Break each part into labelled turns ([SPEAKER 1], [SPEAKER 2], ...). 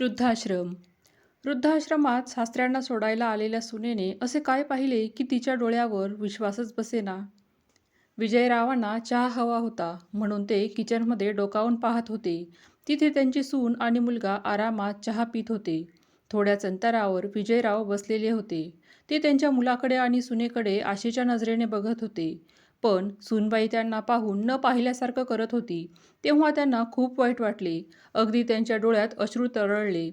[SPEAKER 1] वृद्धाश्रम. वृद्धाश्रमात सासऱ्यांना सोडायला आलेल्या सुनेने असे काय पाहिले की तिच्या डोळ्यावर विश्वासच बसेना. विजयरावांना चहा हवा होता म्हणून ते किचनमध्ये डोकावून पाहत होते. तिथे त्यांची सून आणि मुलगा आरामात चहा पित होते. थोड्याच अंतरावर विजयराव बसलेले होते. ते त्यांच्या मुलाकडे आणि सुनेकडे आशेच्या नजरेने बघत होते. पण सुनबाई त्यांना पाहून न पाहिल्यासारखं करत होती तेव्हा त्यांना खूप वाईट वाटले. अगदी त्यांच्या डोळ्यात अश्रू तरळले.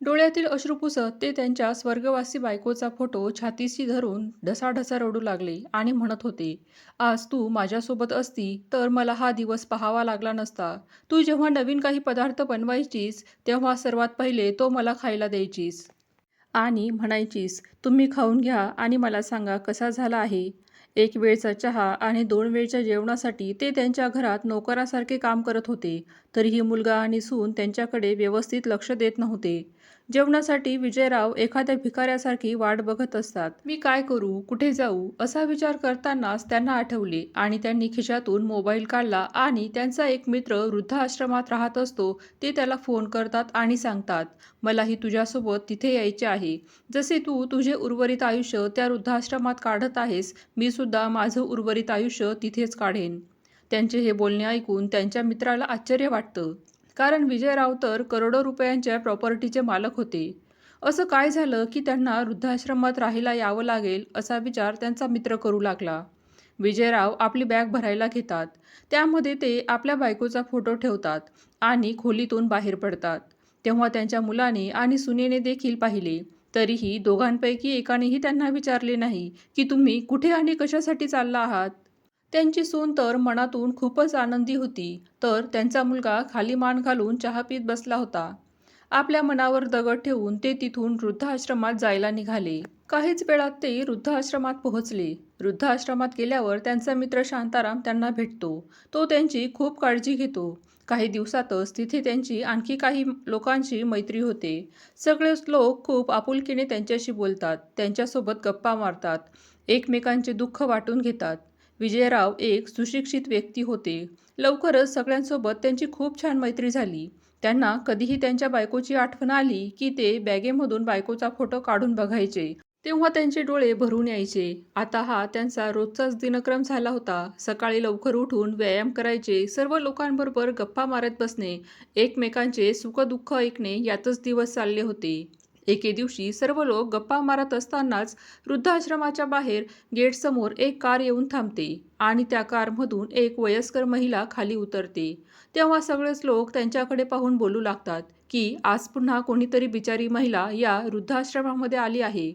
[SPEAKER 1] डोळ्यातील अश्रू पुसत ते त्यांच्या स्वर्गवासी बायकोचा फोटो छातीशी धरून ढसाढसा रडू लागले आणि म्हणत होते आज तू माझ्यासोबत असती तर मला हा दिवस पाहावा लागला नसता. तू जेव्हा नवीन काही पदार्थ बनवायचीस तेव्हा सर्वात पहिले तो मला खायला द्यायचीस. आणि म्हणायचीस तुम्ही खाऊन घ्या आणि मला सांगा कसा झाला आहे. एक वेळचा चहा आणि दोन वेळच्या जेवणासाठी ते त्यांच्या घरात नोकरासारखे काम करत होते. तरीही मुलगा आणि सून त्यांच्याकडे व्यवस्थित लक्ष देत नव्हते. जेवणासाठी विजयराव एखाद्या भिकाऱ्यासारखी वाट बघत असतात. मी काय करू? कुठे जाऊ? असा विचार करतानाच त्यांना आठवले आणि त्यांनी खिशातून मोबाईल काढला आणि त्यांचा एक मित्र वृद्धाश्रमात राहत असतो ते त्याला फोन करतात आणि सांगतात मलाही तुझ्यासोबत तिथे यायचे आहे. जसे तू तुझे उर्वरित आयुष्य त्या वृद्धाश्रमात काढत आहेस मी सुद्धा माझं उर्वरित आयुष्य तिथेच काढेन. त्यांचे हे बोलणे ऐकून त्यांच्या मित्राला आश्चर्य वाटतं. कारण विजयराव तर करोडो रुपयांच्या प्रॉपर्टीचे मालक होते. असं काय झालं की त्यांना वृद्धाश्रमात राहायला यावं लागेल असा विचार त्यांचा मित्र करू लागला. विजयराव आपली बॅग भरायला घेतात. त्यामध्ये ते आपल्या बायकोचा फोटो ठेवतात आणि खोलीतून बाहेर पडतात. तेव्हा त्यांच्या मुलाने आणि सुनेने देखील पाहिले. तरीही दोघांपैकी एकानेही त्यांना विचारले नाही की तुम्ही कुठे आणि कशासाठी चालला आहात? त्यांची सून तर मनातून खूपच आनंदी होती. तर त्यांचा मुलगा खाली मान घालून चहा पीत बसला होता. आपल्या मनावर दगड ठेवून ते तिथून वृद्धाश्रमात जायला निघाले. काहीच वेळात ते वृद्धाश्रमात पोहोचले. वृद्धाश्रमात गेल्यावर त्यांचा मित्र शांताराम त्यांना भेटतो. तो त्यांची खूप काळजी घेतो. काही दिवसातच तिथे त्यांची आणखी काही लोकांची मैत्री होते. सगळेच लोक खूप आपुलकीने त्यांच्याशी बोलतात. त्यांच्यासोबत गप्पा मारतात. एकमेकांचे दुःख वाटून घेतात. विजयराव एक सुशिक्षित व्यक्ती होते. लवकरच सगळ्यांसोबत त्यांची खूप छान मैत्री झाली. त्यांना कधीही त्यांच्या बायकोची आठवण आली की ते बॅगेमधून बायकोचा फोटो काढून बघायचे. तेव्हा त्यांचे डोळे भरून यायचे. आता हा त्यांचा रोजचाच दिनक्रम झाला होता. सकाळी लवकर उठून व्यायाम करायचे सर्व लोकांबरोबर गप्पा मारत बसणे एकमेकांचे सुखदुःख ऐकणे यातच दिवस चालले होते. एके दिवशी सर्व लोक गप्पा मारत असतानाच वृद्धाश्रमाच्या बाहेर गेटसमोर एक कार येऊन थांबते आणि त्या कारमधून एक वयस्कर महिला खाली उतरते. तेव्हा सगळेच लोक त्यांच्याकडे पाहून बोलू लागतात की आज पुन्हा कोणीतरी बिचारी महिला या वृद्धाश्रमामध्ये आली आहे.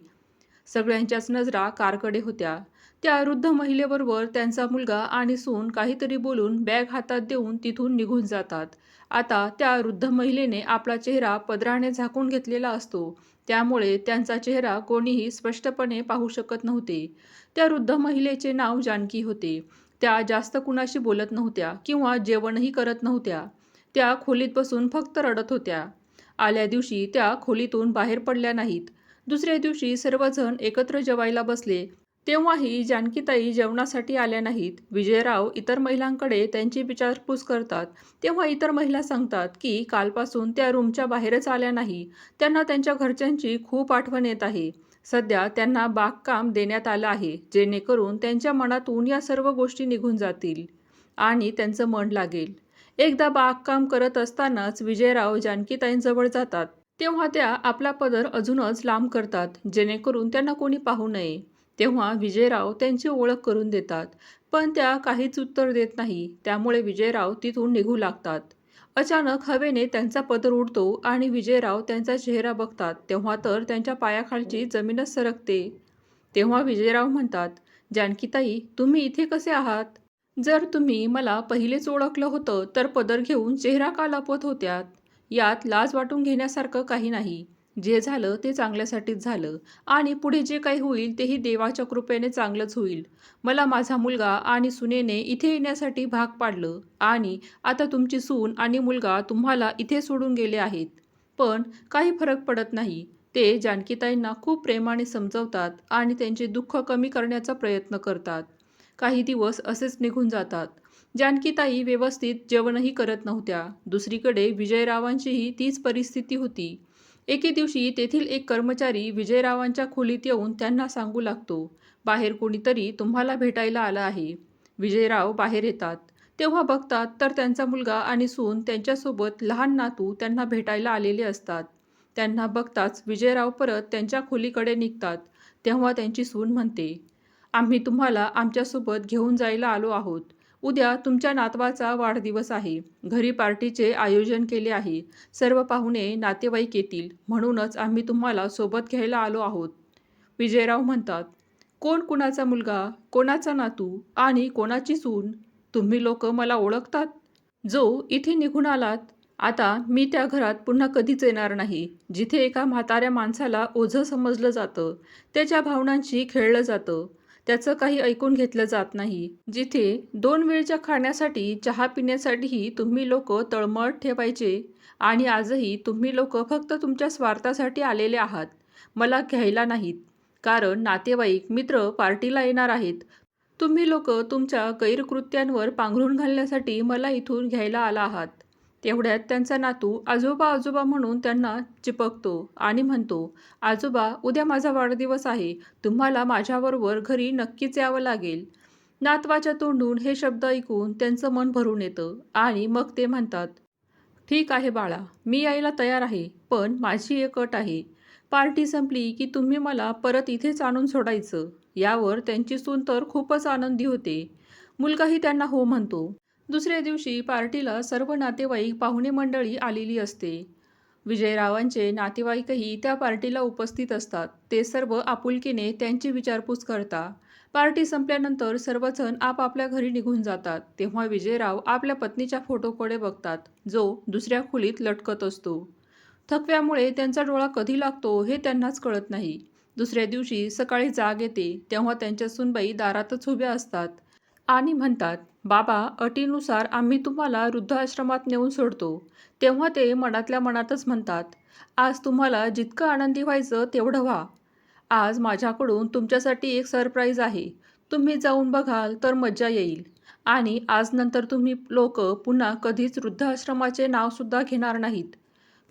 [SPEAKER 1] सगळ्यांच्याच नजरा कारकडे होत्या. त्या वृद्ध महिलेबरोबर त्यांचा मुलगा आणि सून काहीतरी बोलून बॅग हातात देऊन तिथून निघून जातात. आता त्या वृद्ध महिलेने आपला चेहरा पदराने झाकून घेतलेला असतो. त्यामुळे त्यांचा चेहरा कोणीही स्पष्टपणे पाहू शकत नव्हते. त्या वृद्ध महिलेचे नाव जानकी होते. त्या जास्त कुणाशी बोलत नव्हत्या किंवा जेवणही करत नव्हत्या. त्या खोलीत बसून फक्त रडत होत्या. आल्या दिवशी त्या खोलीतून बाहेर पडल्या नाहीत. दुसऱ्या दिवशी सर्वजण एकत्र जेवायला बसले. तेव्हाही जानकीताई जेवणासाठी आल्या नाहीत. विजयराव इतर महिलांकडे त्यांची विचारपूस करतात. तेव्हा इतर महिला सांगतात की कालपासून त्या रूमच्या बाहेरच आल्या नाही. त्यांना त्यांच्या घरच्यांची खूप आठवण येत आहे. सध्या त्यांना बागकाम देण्यात आलं आहे जेणेकरून त्यांच्या मनातून या सर्व गोष्टी निघून जातील आणि त्यांचं मन लागेल. एकदा बागकाम करत असतानाच विजयराव जानकीताईंजवळ जातात. तेव्हा त्या आपला पदर अजूनच लांब करतात जेणेकरून त्यांना कोणी पाहू नये. तेव्हा विजयराव त्यांची ओळख करून देतात. पण त्या काहीच उत्तर देत नाही. त्यामुळे विजयराव तिथून निघू लागतात. अचानक हवेने त्यांचा पदर उडतो आणि विजयराव त्यांचा चेहरा बघतात. तेव्हा तर त्यांच्या पायाखालची जमीनच सरकते. तेव्हा विजयराव म्हणतात जानकीताई तुम्ही इथे कसे आहात? जर तुम्ही मला पहिलेच ओळखलं होतं तर पदर घेऊन चेहरा का लपवत होत्यात? यात लाज वाटून घेण्यासारखं काही नाही. जे झालं ते चांगल्यासाठीच झालं. आणि पुढे जे काही होईल तेही देवाच्या कृपेने चांगलंच होईल. मला माझा मुलगा आणि सुनेने इथे येण्यासाठी भाग पाडलं. आणि आता तुमची सून आणि मुलगा तुम्हाला इथे सोडून गेले आहेत. पण काही फरक पडत नाही. ते जानकीताईंना खूप प्रेमाने समजवतात आणि त्यांचे दुःख कमी करण्याचा प्रयत्न करतात. काही दिवस असेच निघून जातात. जानकीताई व्यवस्थित जेवणही करत नव्हत्या. दुसरीकडे विजयरावांचीही तीच परिस्थिती होती. एके दिवशी तेथील एक कर्मचारी विजयरावांच्या खोलीत येऊन त्यांना सांगू लागतो बाहेर कोणीतरी तुम्हाला भेटायला आलं आहे. विजयराव बाहेर येतात. तेव्हा बघतात तर त्यांचा मुलगा आणि सून त्यांच्यासोबत लहान नातू त्यांना भेटायला आलेले असतात. त्यांना बघताच विजयराव परत त्यांच्या खोलीकडे निघतात. तेव्हा त्यांची सून म्हणते आम्ही तुम्हाला आमच्यासोबत घेऊन जायला आलो आहोत. उद्या तुमच्या नातवाचा वाढदिवस आहे. घरी पार्टीचे आयोजन केले आहे. सर्व पाहुणे नातेवाईक येतील. म्हणूनच आम्ही तुम्हाला सोबत घ्यायला आलो आहोत. विजयराव म्हणतात कोण कुणाचा मुलगा कोणाचा नातू आणि कोणाची सून? तुम्ही लोक मला ओळखतात? जो इथे निघून आलात आता मी त्या घरात पुन्हा कधीच येणार नाही. जिथे एका म्हाताऱ्या माणसाला ओझं समजलं जातं त्याच्या भावनांशी खेळलं जातं. त्याचं काही ऐकून घेतलं जात नाही. जिथे दोन वेळच्या खाण्यासाठी चहा पिण्यासाठीही तुम्ही लोक तळमळ ठेवायचे आणि आजही तुम्ही लोक फक्त तुमच्या स्वार्थासाठी आलेले आहात. मला घ्यायला नाहीत. कारण नातेवाईक मित्र पार्टीला येणार आहेत. तुम्ही लोक तुमच्या गैरकृत्यांवर पांघरून घालण्यासाठी मला इथून घ्यायला आला आहात. तेवढ्यात त्यांचा नातू आजोबा आजोबा म्हणून त्यांना चिपकतो आणि म्हणतो आजोबा उद्या माझा वाढदिवस आहे. तुम्हाला माझ्याबरोबर घरी नक्कीच यावं लागेल. नातवाच्या तोंडून हे शब्द ऐकून त्यांचं मन भरून येतं आणि मग ते म्हणतात ठीक आहे बाळा मी यायला तयार आहे पण माझी एक अट आहे. पार्टी संपली की तुम्ही मला परत इथेच आणून सोडायचं. यावर त्यांची सून तर खूपच आनंदी होते. मुलगाही त्यांना हो म्हणतो. दुसऱ्या दिवशी पार्टीला सर्व नातेवाईक पाहुणे मंडळी आलेली असते. विजयरावांचे नातेवाईकही त्या पार्टीला उपस्थित असतात. ते सर्व आपुलकीने त्यांची विचारपूस करता. पार्टी संपल्यानंतर सर्वजण आपापल्या घरी निघून जातात. तेव्हा विजयराव आपल्या पत्नीच्या फोटोकडे बघतात. जो दुसऱ्या खोलीत लटकत असतो. थकव्यामुळे त्यांचा डोळा कधी लागतो हे त्यांनाच कळत नाही. दुसऱ्या दिवशी सकाळी जाग येते. तेव्हा त्यांच्या सुनबाई दारातच उभ्या असतात. आणि म्हणतात बाबा अटीनुसार आम्ही तुम्हाला वृद्धाश्रमात नेऊन सोडतो. तेव्हा ते मनातल्या मनातच म्हणतात आज तुम्हाला जितकं आनंदी व्हायचं तेवढं व्हा. आज माझ्याकडून तुमच्यासाठी एक सरप्राईज आहे. तुम्ही जाऊन बघाल तर मज्जा येईल. आणि आज नंतर तुम्ही लोक पुन्हा कधीच वृद्धाश्रमाचे नावसुद्धा घेणार नाहीत.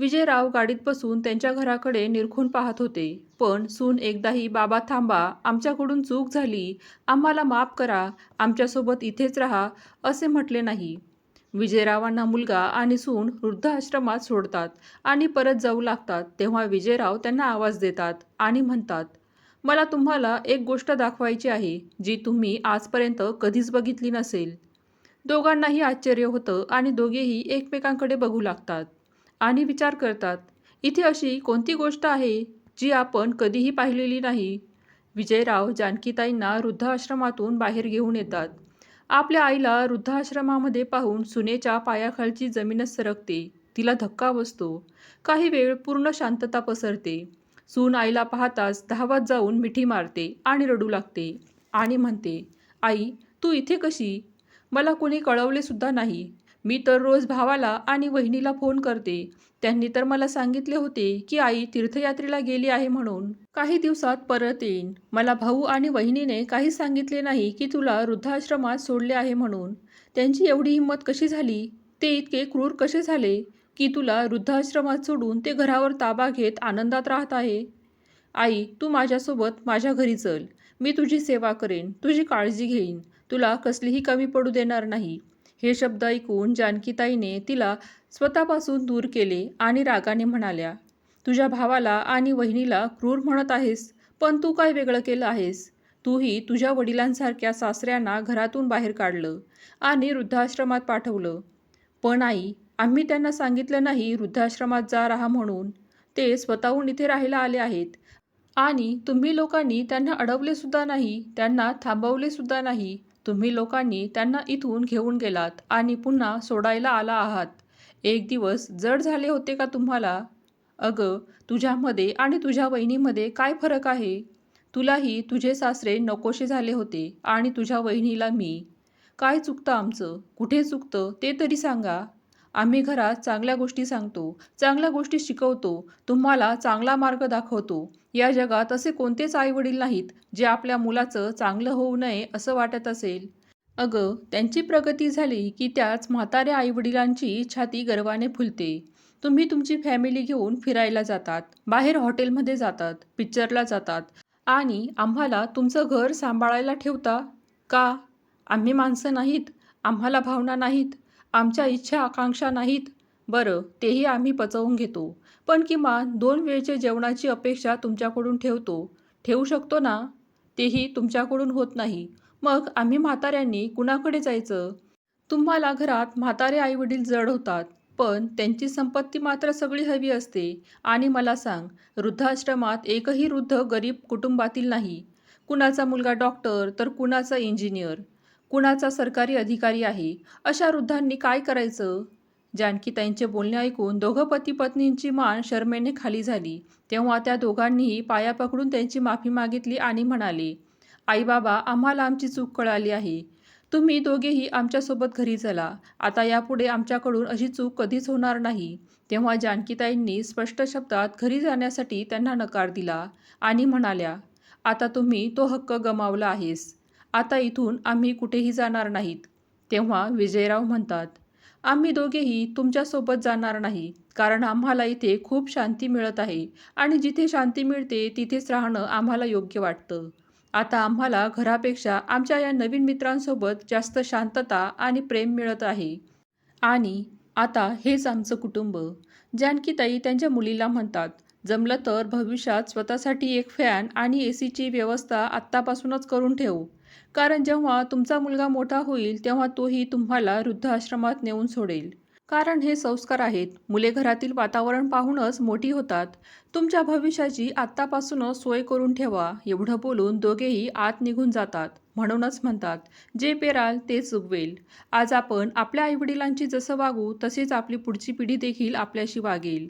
[SPEAKER 1] विजयराव गाडीत बसून त्यांच्या घराकडे निरखून पाहत होते. पण सून एकदाही बाबा थांबा आमच्याकडून चूक झाली. आम्हाला माफ करा आमच्यासोबत इथेच राहा असे म्हटले नाही. विजयरावांना मुलगा आणि सून वृद्धाश्रमात सोडतात आणि परत जाऊ लागतात. तेव्हा विजयराव त्यांना आवाज देतात आणि म्हणतात मला तुम्हाला एक गोष्ट दाखवायची आहे जी तुम्ही आजपर्यंत कधीच बघितली नसेल. दोघांनाही आश्चर्य होतं आणि दोघेही एकमेकांकडे बघू लागतात. आणि विचार करतात. इथे अशी कोणती गोष्ट आहे जी आपण कधीही पाहिलेली नाही? विजयराव जानकीताईंना वृद्धाश्रमातून बाहेर घेऊन येतात. आपल्या आईला वृद्धाश्रमामध्ये पाहून सुनेच्या पायाखालची जमीनच सरकते. तिला धक्का बसतो. काही वेळ पूर्ण शांतता पसरते. सून आईला पाहताच धावत जाऊन मिठी मारते आणि रडू लागते आणि म्हणते आई तू इथे कशी? मला कोणी कळवले सुद्धा नाही. मी तर रोज भावाला आणि वहिनीला फोन करते. त्यांनी तर मला सांगितले होते की आई तीर्थयात्रेला गेली आहे म्हणून. काही दिवसात परत येईन. मला भाऊ आणि वहिनीने काही सांगितले नाही की तुला वृद्धाश्रमात सोडले आहे म्हणून. त्यांची एवढी हिंमत कशी झाली? ते इतके क्रूर कसे झाले की तुला वृद्धाश्रमात सोडून ते घरावर ताबा घेत आनंदात राहत आहे? आई तू माझ्यासोबत माझ्या घरी चल. मी तुझी सेवा करेन. तुझी काळजी घेईन. तुला कसलीही कमी पडू देणार नाही. हे शब्द ऐकून जानकीताईने तिला स्वतःपासून दूर केले आणि रागाने म्हणाल्या तुझ्या भावाला आणि वहिनीला क्रूर म्हणत आहेस पण तू काय वेगळं केलं आहेस? तूही तुझ्या वडिलांसारख्या सासऱ्यांना घरातून बाहेर काढलं आणि वृद्धाश्रमात पाठवलं. पण आई आम्ही त्यांना सांगितलं नाही वृद्धाश्रमात जा राहा म्हणून. ते स्वतःहून इथे राहायला आले आहेत. आणि तुम्ही लोकांनी त्यांना अडवले सुद्धा नाही त्यांना थांबवले सुद्धा नाही. तुम्ही लोकांनी त्यांना इथून घेऊन गेलात आणि पुन्हा सोडायला आला आहात. एक दिवस जड झाले होते का तुम्हाला? अगं तुझ्यामध्ये आणि तुझ्या वहिनीमध्ये काय फरक आहे? तुलाही तुझे सासरे नकोशे झाले होते आणि तुझ्या वहिनीला मी. काय चुकतं आमचं? कुठे चुकतं ते तरी सांगा. आम्ही घरात चांगल्या गोष्टी सांगतो चांगल्या गोष्टी शिकवतो तुम्हाला चांगला मार्ग दाखवतो. या जगात असे कोणतेच आईवडील नाहीत जे आपल्या मुलाचं चांगलं होऊ नये असं वाटत असेल. अगं त्यांची प्रगती झाली की त्याच म्हाताऱ्या आईवडिलांची छाती गर्वाने फुलते. तुम्ही तुमची फॅमिली घेऊन फिरायला जातात बाहेर हॉटेलमध्ये जातात पिक्चरला जातात. आणि आम्हाला तुमचं घर सांभाळायला ठेवता? का? आम्ही माणसं नाहीत आम्हाला भावना नाहीत. आमच्या इच्छा आकांक्षा नाहीत. बरं तेही आम्ही पचवून घेतो. पण किमान दोन वेळचे जेवणाची अपेक्षा तुमच्याकडून ठेवतो. ठेवू शकतो ना? तेही तुमच्याकडून होत नाही. मग आम्ही म्हाताऱ्यांनी कुणाकडे जायचं? तुम्हाला घरात म्हातारे आईवडील जड होतात. पण त्यांची संपत्ती मात्र सगळी हवी असते. आणि मला सांग वृद्धाश्रमात एकही वृद्ध गरीब कुटुंबातील नाही. कुणाचा मुलगा डॉक्टर तर कुणाचा इंजिनियर? कुणाचा सरकारी अधिकारी आहे? अशा वृद्धांनी काय करायचं? जानकीताईंचे बोलणे ऐकून दोघं पती पत्नींची मान शर्मेने खाली झाली. तेव्हा त्या दोघांनीही पाया पकडून त्यांची माफी मागितली आणि म्हणाले आई बाबा आम्हाला आमची चूक कळाली आहे. तुम्ही दोघेही आमच्यासोबत घरी चला. आता यापुढे आमच्याकडून अशी चूक कधीच होणार नाही. तेव्हा जानकीताईंनी स्पष्ट शब्दात घरी जाण्यासाठी त्यांना नकार दिला आणि म्हणाल्या आता तुम्ही तो हक्क गमावला आहेस. आता इथून आम्ही कुठेही जाणार नाहीत. तेव्हा विजयराव म्हणतात आम्ही दोघेही तुमच्यासोबत जाणार नाही कारण आम्हाला इथे खूप शांती मिळत आहे आणि जिथे शांती मिळते तिथेच राहणं आम्हाला योग्य वाटतं. आता आम्हाला घरापेक्षा आमच्या या नवीन मित्रांसोबत जास्त शांतता आणि प्रेम मिळत आहे. आणि आता हेच आमचं कुटुंब. जानकीताई त्यांच्या मुलीला म्हणतात जमलं तर भविष्यात स्वतःसाठी एक फॅन आणि ए सीची व्यवस्था आत्तापासूनच करून ठेव. कारण जेव्हा तुमचा मुलगा मोठा होईल तेव्हा तोही तुम्हाला वृद्धाश्रमात नेऊन सोडेल. कारण हे संस्कार आहेत. मुले घरातील वातावरण पाहूनच मोठी होतात. तुमच्या भविष्याची आत्तापासूनच सोय करून ठेवा. एवढं बोलून दोघेही आत निघून जातात. म्हणूनच म्हणतात जे पेराल तेच उगवेल. आज आपण आपल्या आईवडिलांची जसं वागू तशीच आपली पुढची पिढी देखील आपल्याशी वागेल.